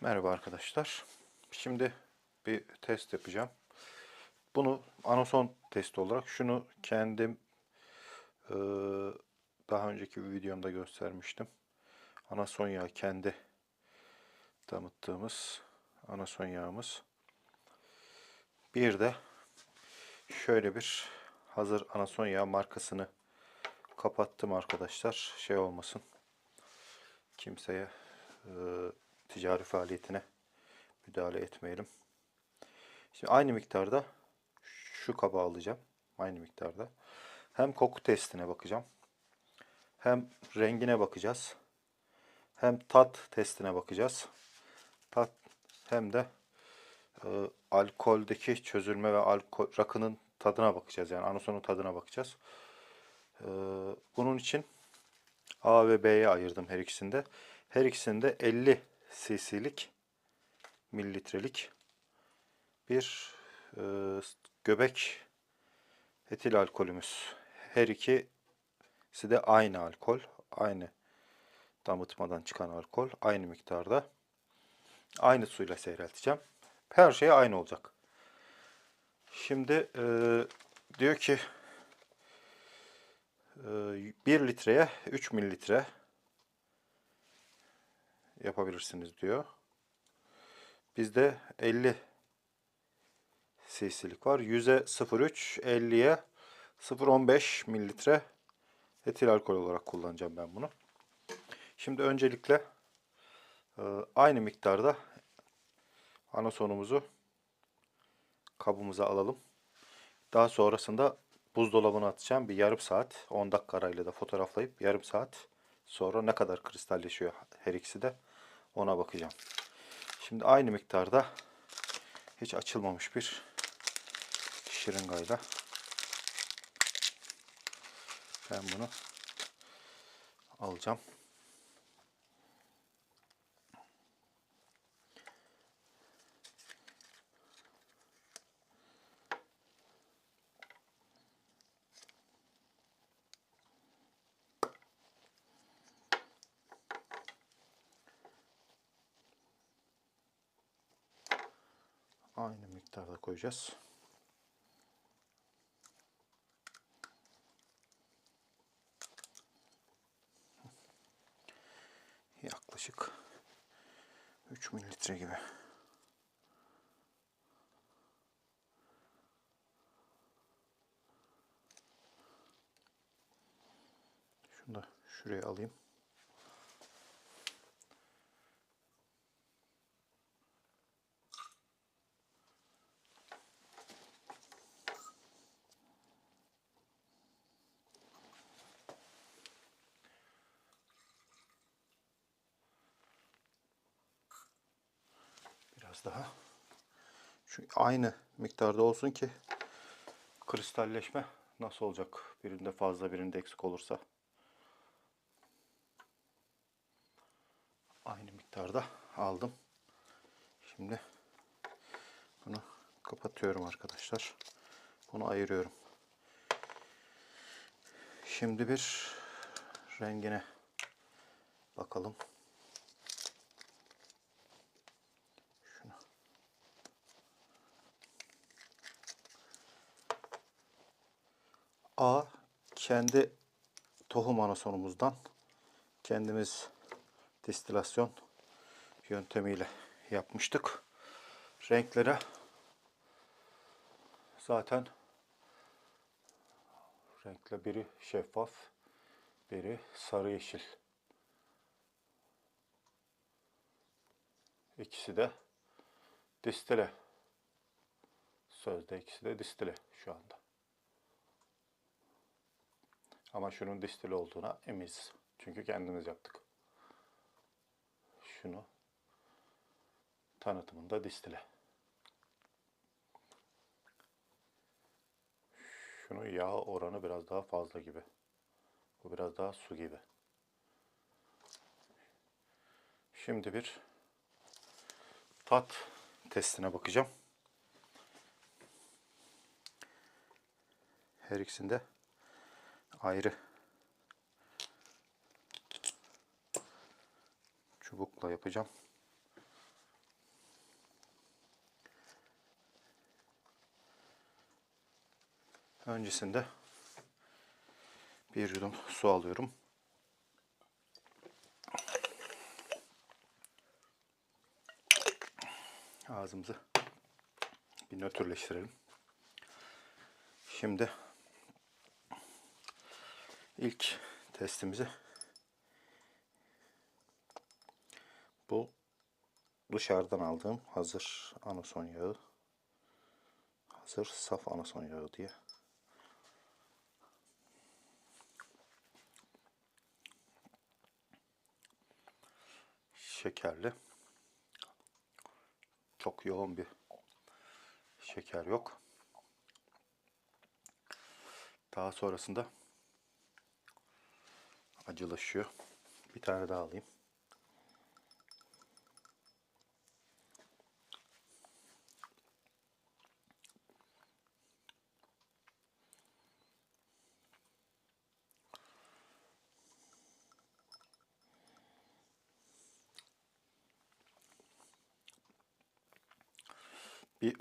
Merhaba arkadaşlar. Şimdi bir test yapacağım. Bunu anason testi olarak şunu kendim eee, daha önceki bir videomda göstermiştim. Anason yağı kendi damıttığımız anason yağımız. Bir de şöyle bir hazır anason yağı markasını kapattım arkadaşlar. Şey olmasın. Kimseye eee, ticari faaliyetine müdahale etmeyelim. Şimdi aynı miktarda şu kaba alacağım. Aynı miktarda. Hem koku testine bakacağım. Hem rengine bakacağız. Hem tat testine bakacağız. Tat hem de e, alkoldeki çözülme ve alkol rakının tadına bakacağız. Yani anasonun tadına bakacağız. E, bunun için A ve B'ye ayırdım her ikisinde. Her ikisinde 50 cc'lik mililitrelik bir e, göbek etil alkolümüz. Her ikisi de aynı alkol. Aynı damıtmadan çıkan alkol. Aynı miktarda. Aynı suyla seyrelteceğim. Her şey aynı olacak. Şimdi e, diyor ki e, 1 litreye 3 mililitre yapabilirsiniz diyor. Bizde 50 cc'lik var. 100'e 0.3, 50'ye 0.15 mililitre etil alkol olarak kullanacağım ben bunu. Şimdi öncelikle e, aynı miktarda anasonumuzu kabımıza alalım. Daha sonrasında buzdolabına atacağım. Bir yarım saat, 10 dakika arayla da fotoğraflayıp yarım saat sonra ne kadar kristalleşiyor her ikisi de ona bakacağım. Şimdi aynı miktarda hiç açılmamış bir şırıngayla ben bunu alacağım. Aynı miktarda koyacağız. Yaklaşık 3 mililitre gibi. Şunu da şuraya alayım. Biraz daha. Şu aynı miktarda olsun ki kristalleşme nasıl olacak? Birinde fazla birinde eksik olursa. Aynı miktarda aldım. Şimdi bunu kapatıyorum arkadaşlar. Bunu ayırıyorum. Şimdi bir rengine bakalım. A kendi tohum anasonumuzdan kendimiz distilasyon yöntemiyle yapmıştık. Renklere zaten renkle biri şeffaf, biri sarı yeşil. İkisi de distile. Sözde ikisi de distile şu anda. Ama şunun distile olduğuna eminiz. Çünkü kendimiz yaptık. Şunu tanıtımında distile. Şunun yağ oranı biraz daha fazla gibi. Bu biraz daha su gibi. Şimdi bir tat testine bakacağım. Her ikisinde ayrı. Çubukla yapacağım. Öncesinde bir yudum su alıyorum. Ağzımızı bir nötrleştirelim. Şimdi ilk testimizi. Bu dışarıdan aldığım hazır anason yağı. Hazır saf anason yağı diye. Şekerli. Çok yoğun bir şeker yok. Daha sonrasında acılaşıyor. Bir tane daha alayım bir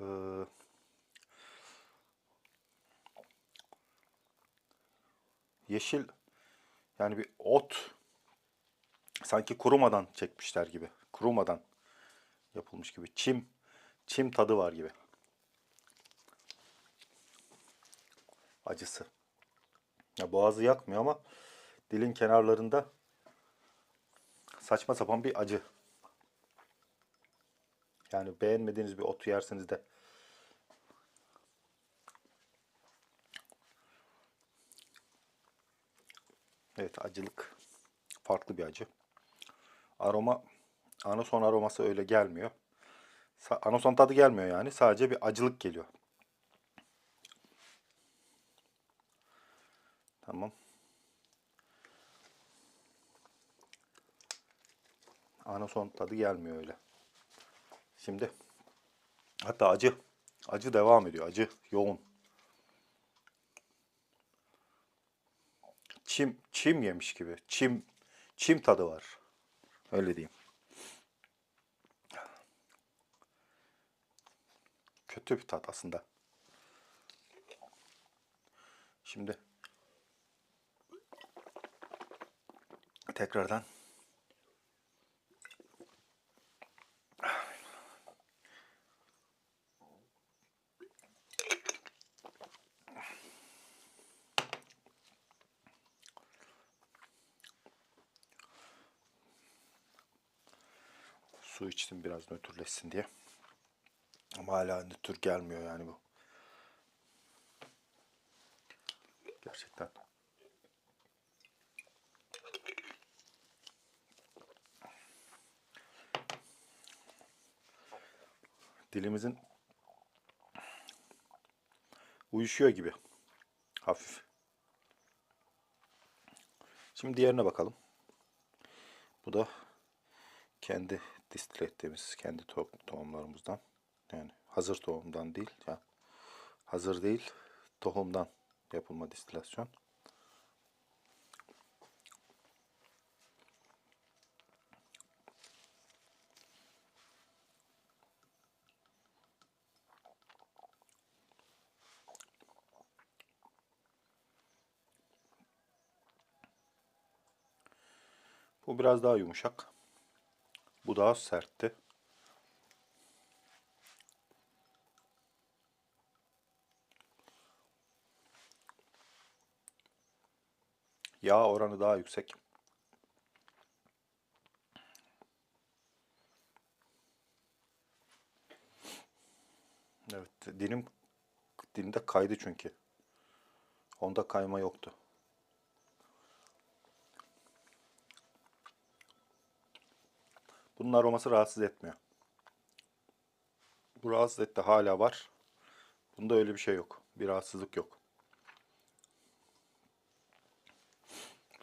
eee, yeşil yani bir ot sanki kurumadan çekmişler gibi. Kurumadan yapılmış gibi. Çim çim tadı var gibi. Acısı. Ya boğazı yakmıyor ama dilin kenarlarında saçma sapan bir acı. Yani beğenmediğiniz bir otu yerseniz de Evet acılık farklı bir acı. Aroma anason aroması öyle gelmiyor. Anason tadı gelmiyor yani. Sadece bir acılık geliyor. Tamam. Anason tadı gelmiyor öyle. Şimdi hatta acı acı devam ediyor. Acı yoğun. Çim çim yemiş gibi. Çim çim tadı var. Öyle diyeyim. Kötü bir tat aslında. Şimdi tekrardan su içtim biraz nötrleşsin diye. Ama hala nötr gelmiyor yani bu. Gerçekten. Dilimizin uyuşuyor gibi. Hafif. Şimdi diğerine bakalım. Bu da kendi distil ettiğimiz kendi to- tohumlarımızdan. Yani hazır tohumdan değil. Ya hazır değil, tohumdan yapılma distilasyon. Bu biraz daha yumuşak. Bu daha sertti. Yağ oranı daha yüksek. Evet, dilim dilimde kaydı çünkü. Onda kayma yoktu. Bunun aroması rahatsız etmiyor. Bu rahatsız etti hala var. Bunda öyle bir şey yok. Bir rahatsızlık yok.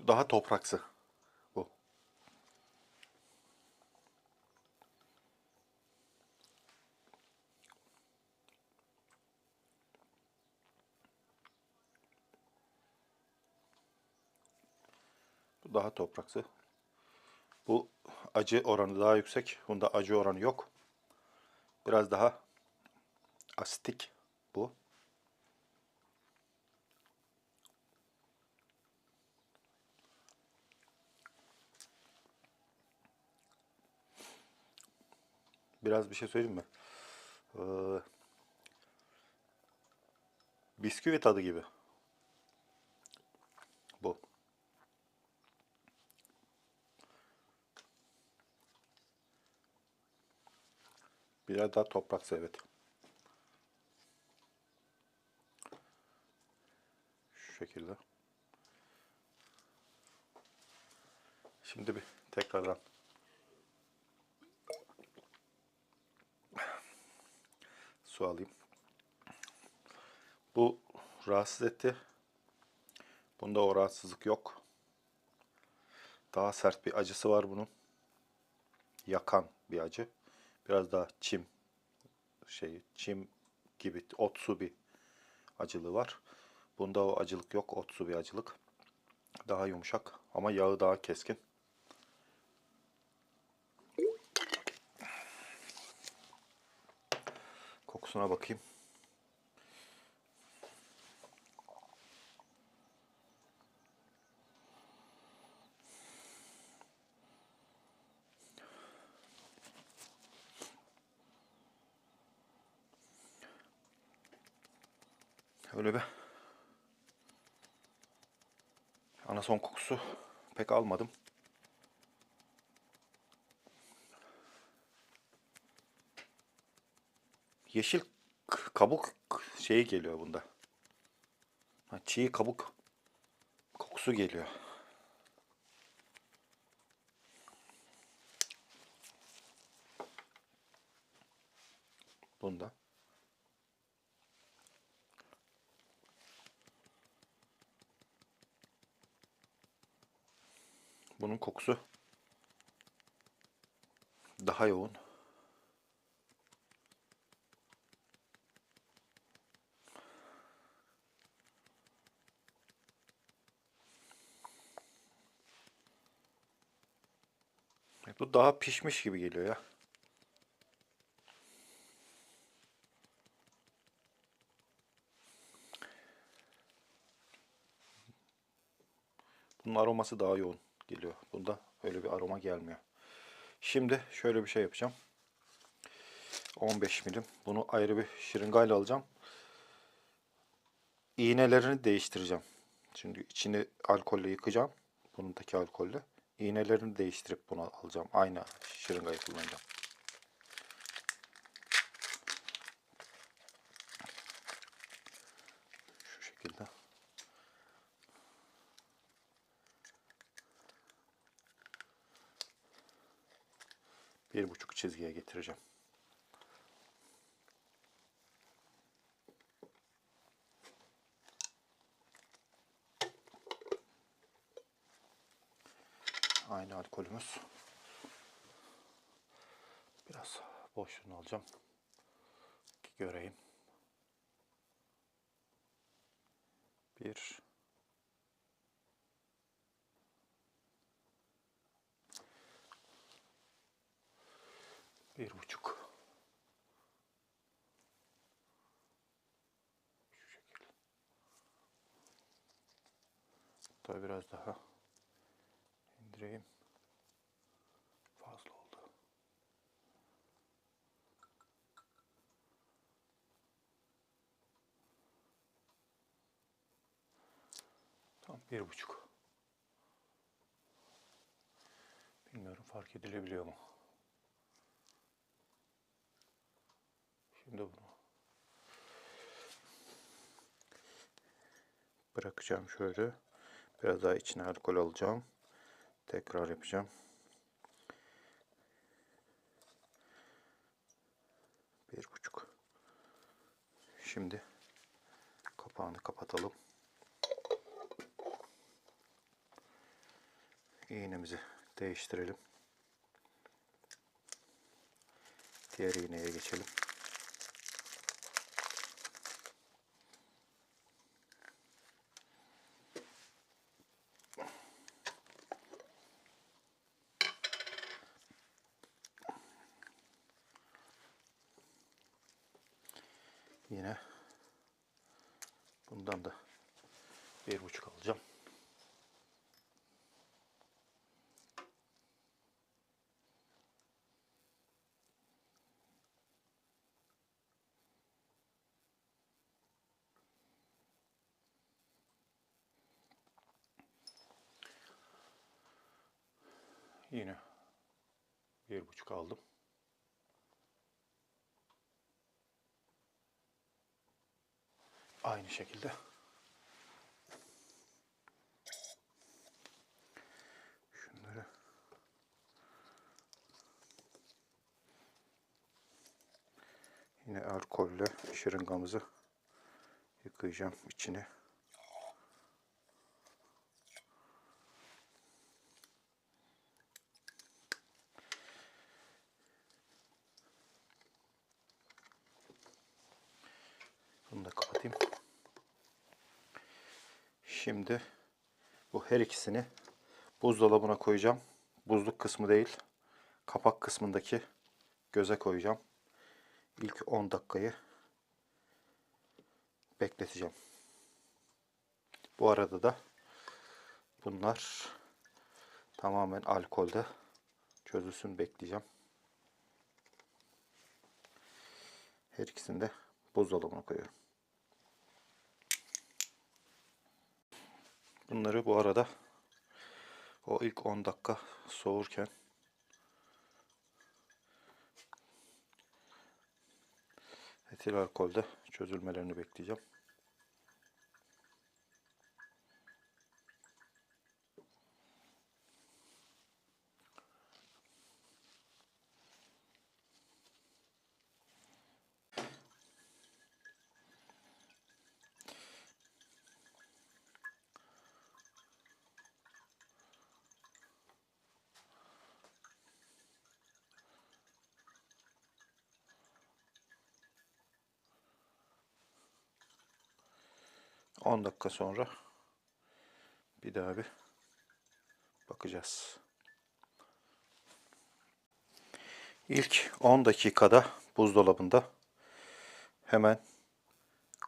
Daha topraksı bu. Bu daha topraksı acı oranı daha yüksek. Bunda acı oranı yok. Biraz daha asitik bu. Biraz bir şey söyleyeyim mi? Ee, bisküvi tadı gibi. Biraz daha topraksı evet. Şu şekilde. Şimdi bir tekrardan su alayım. Bu rahatsız etti. Bunda o rahatsızlık yok. Daha sert bir acısı var bunun. Yakan bir acı. Biraz daha çim şey çim gibi otsu bir acılığı var. Bunda o acılık yok. Otsu bir acılık. Daha yumuşak ama yağı daha keskin. Kokusuna bakayım. Öyle bir anason kokusu pek almadım. Yeşil kabuk şeyi geliyor bunda. Ha, çiğ kabuk kokusu geliyor. Bunda. Bunun kokusu daha yoğun. Bu daha pişmiş gibi geliyor ya. Bunun aroması daha yoğun geliyor. Bunda öyle bir aroma gelmiyor. Şimdi şöyle bir şey yapacağım. 15 milim. Bunu ayrı bir şırıngayla alacağım. İğnelerini değiştireceğim. Şimdi içini alkolle yıkacağım. Bunundaki alkolle. İğnelerini değiştirip bunu alacağım. Aynı şırıngayı kullanacağım. Şu şekilde. Bir buçuk çizgiye getireceğim. Aynı alkolümüz. Biraz boşluğunu alacağım. Ki göreyim. Bir. Bir buçuk. Şu şekilde. Tabii biraz daha indireyim. Fazla oldu. Tam bir buçuk. Bilmiyorum fark edilebiliyor mu? Bunu bırakacağım şöyle. Biraz daha içine alkol alacağım. Tekrar yapacağım. Bir buçuk. Şimdi kapağını kapatalım. İğnemizi değiştirelim. Diğer iğneye geçelim. Yine bundan da bir buçuk alacağım. Yine bir buçuk aldım. Aynı şekilde. Şunları yine alkolle şırıngamızı yıkayacağım içine. Bunu da kapatayım. Şimdi bu her ikisini buzdolabına koyacağım. Buzluk kısmı değil, kapak kısmındaki göze koyacağım. İlk 10 dakikayı bekleteceğim. Bu arada da bunlar tamamen alkolde çözülsün bekleyeceğim. Her ikisini de buzdolabına koyuyorum. Bunları bu arada o ilk 10 dakika soğurken etil alkolde çözülmelerini bekleyeceğim. On dakika sonra bir daha bir bakacağız. İlk 10 dakikada buzdolabında hemen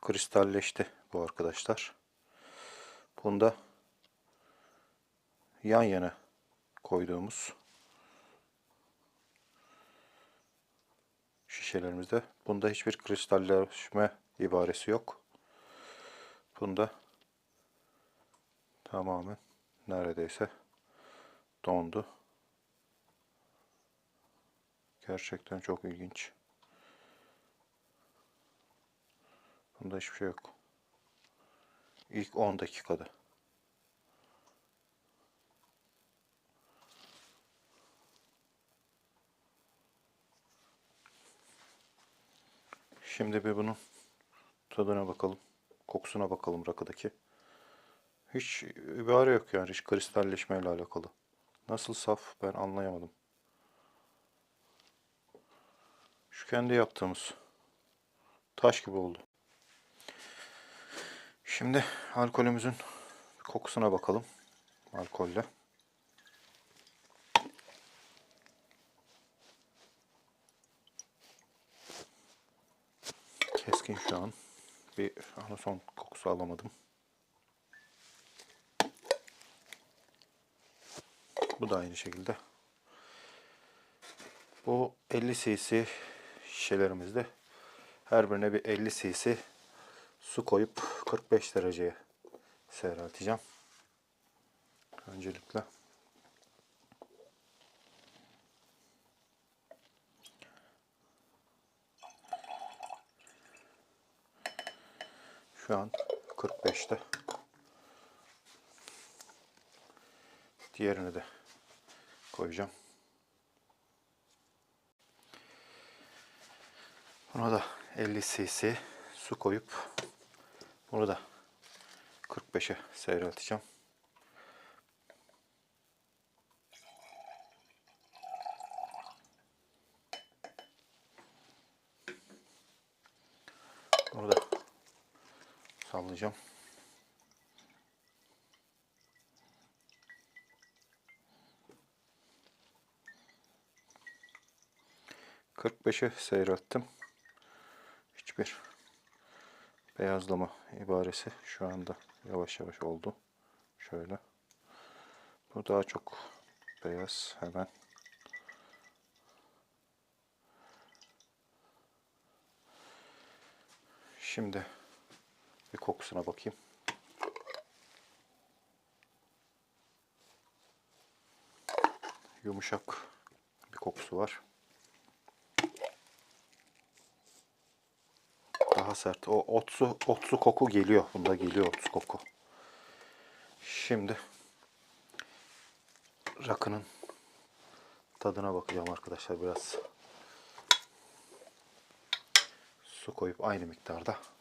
kristalleşti bu arkadaşlar. Bunda yan yana koyduğumuz şişelerimizde bunda hiçbir kristalleşme ibaresi yok. Bunda tamamen neredeyse dondu. Gerçekten çok ilginç. Bunda hiçbir şey yok. İlk 10 dakikada. Şimdi bir bunun tadına bakalım. Kokusuna bakalım rakıdaki. Hiç ibare yok yani. Hiç kristalleşmeyle alakalı. Nasıl saf ben anlayamadım. Şu kendi yaptığımız taş gibi oldu. Şimdi alkolümüzün kokusuna bakalım. Alkolle. Keskin şu an. Bir anason kokusu alamadım. Bu da aynı şekilde. Bu 50 cc şişelerimizde her birine bir 50 cc su koyup 45 dereceye seyrelteceğim. Öncelikle şu an 45'te. Diğerini de koyacağım. Buna da 50 cc su koyup bunu da 45'e seyrelteceğim. Bunu da sallayacağım. Kırk beşe seyrettim. Hiçbir beyazlama ibaresi şu anda yavaş yavaş oldu. Şöyle. Bu daha çok beyaz hemen. Şimdi bir kokusuna bakayım. Yumuşak bir kokusu var. Daha sert. O otsu, otsu koku geliyor. Bunda geliyor otsu koku. Şimdi rakının tadına bakacağım arkadaşlar biraz. Su koyup aynı miktarda.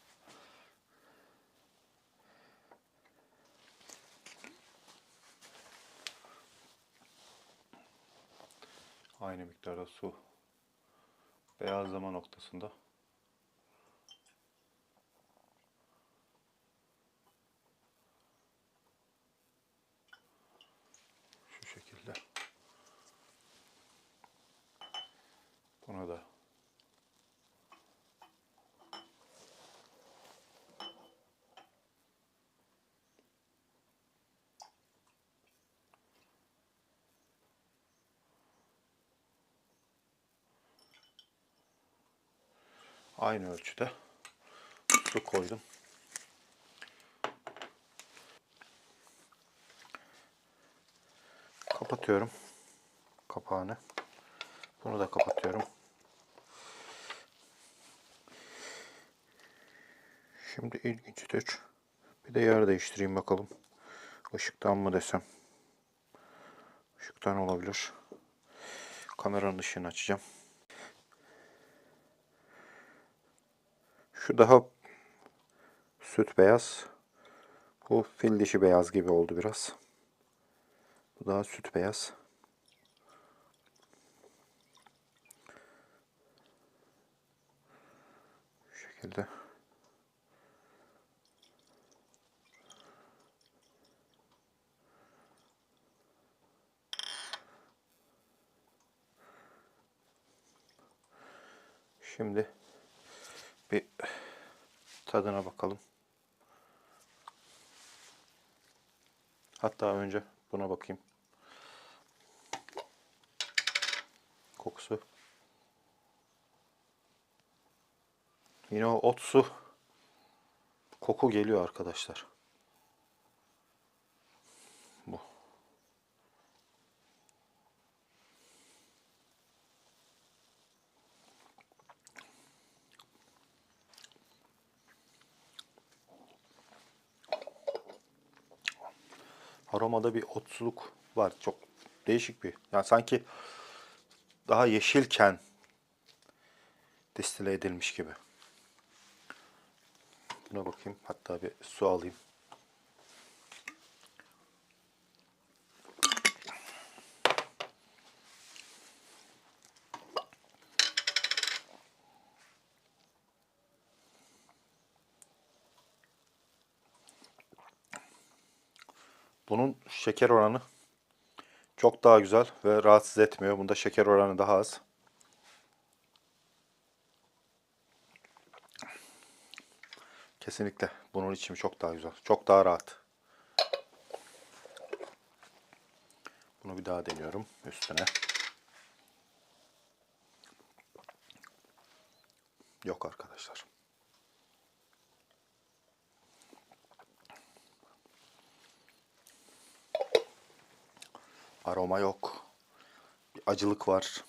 Aynı miktarda su. Beyazlama noktasında. Şu şekilde. Buna da aynı ölçüde su koydum. Kapatıyorum kapağını. Bunu da kapatıyorum. Şimdi ilginçtir. Bir de yer değiştireyim bakalım. Işıktan mı desem. Işıktan olabilir. Kameranın ışığını açacağım. Şu daha süt beyaz. Bu fil dişi beyaz gibi oldu biraz. Bu daha süt beyaz. Şu şekilde. Şimdi tadına bakalım. Hatta önce buna bakayım. Kokusu. Yine o ot su koku geliyor arkadaşlar. Aromada bir otsuluk var. Çok değişik bir. Yani sanki daha yeşilken distile edilmiş gibi. Buna bakayım. Hatta bir su alayım. Bunun şeker oranı çok daha güzel ve rahatsız etmiyor. Bunda şeker oranı daha az. Kesinlikle bunun içimi çok daha güzel. Çok daha rahat. Bunu bir daha deniyorum üstüne. Yok arkadaşlar. Aroma yok. Bir acılık var.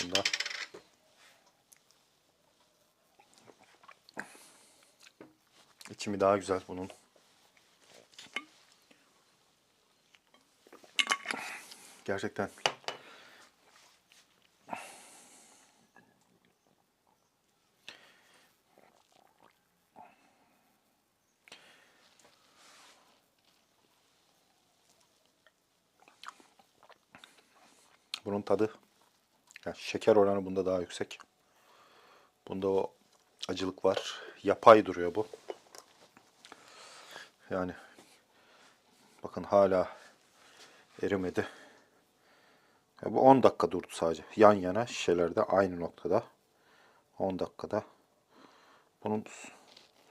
Bunda içimi daha güzel bunun. Gerçekten Bunun tadı, yani şeker oranı bunda daha yüksek. Bunda o acılık var. Yapay duruyor bu. Yani bakın hala erimedi. Ya bu 10 dakika durdu sadece. Yan yana şişelerde aynı noktada. 10 dakikada. Bunun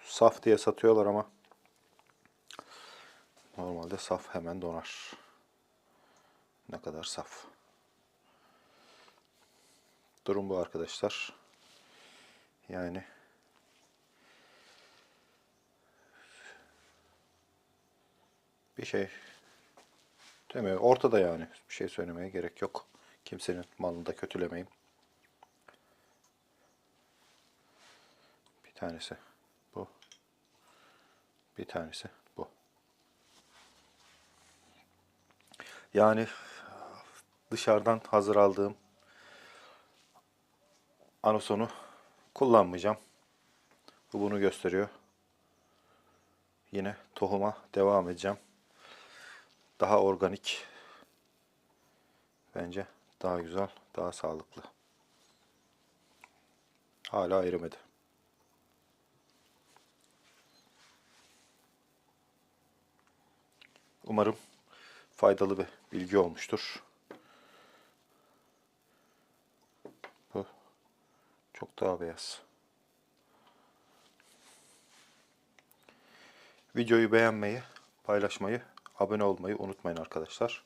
saf diye satıyorlar ama normalde saf hemen donar. Ne kadar saf. Durum bu arkadaşlar. Yani bir şey Değil mi? Ortada yani. Bir şey söylemeye gerek yok. Kimsenin malını da kötülemeyeyim. Bir tanesi bu. Bir tanesi bu. Yani dışarıdan hazır aldığım anusonu kullanmayacağım. Bu bunu gösteriyor. Yine tohuma devam edeceğim. Daha organik. Bence daha güzel, daha sağlıklı. Hala erimedi. Umarım faydalı bir bilgi olmuştur. Bu çok daha beyaz. Videoyu beğenmeyi, paylaşmayı, abone olmayı unutmayın arkadaşlar.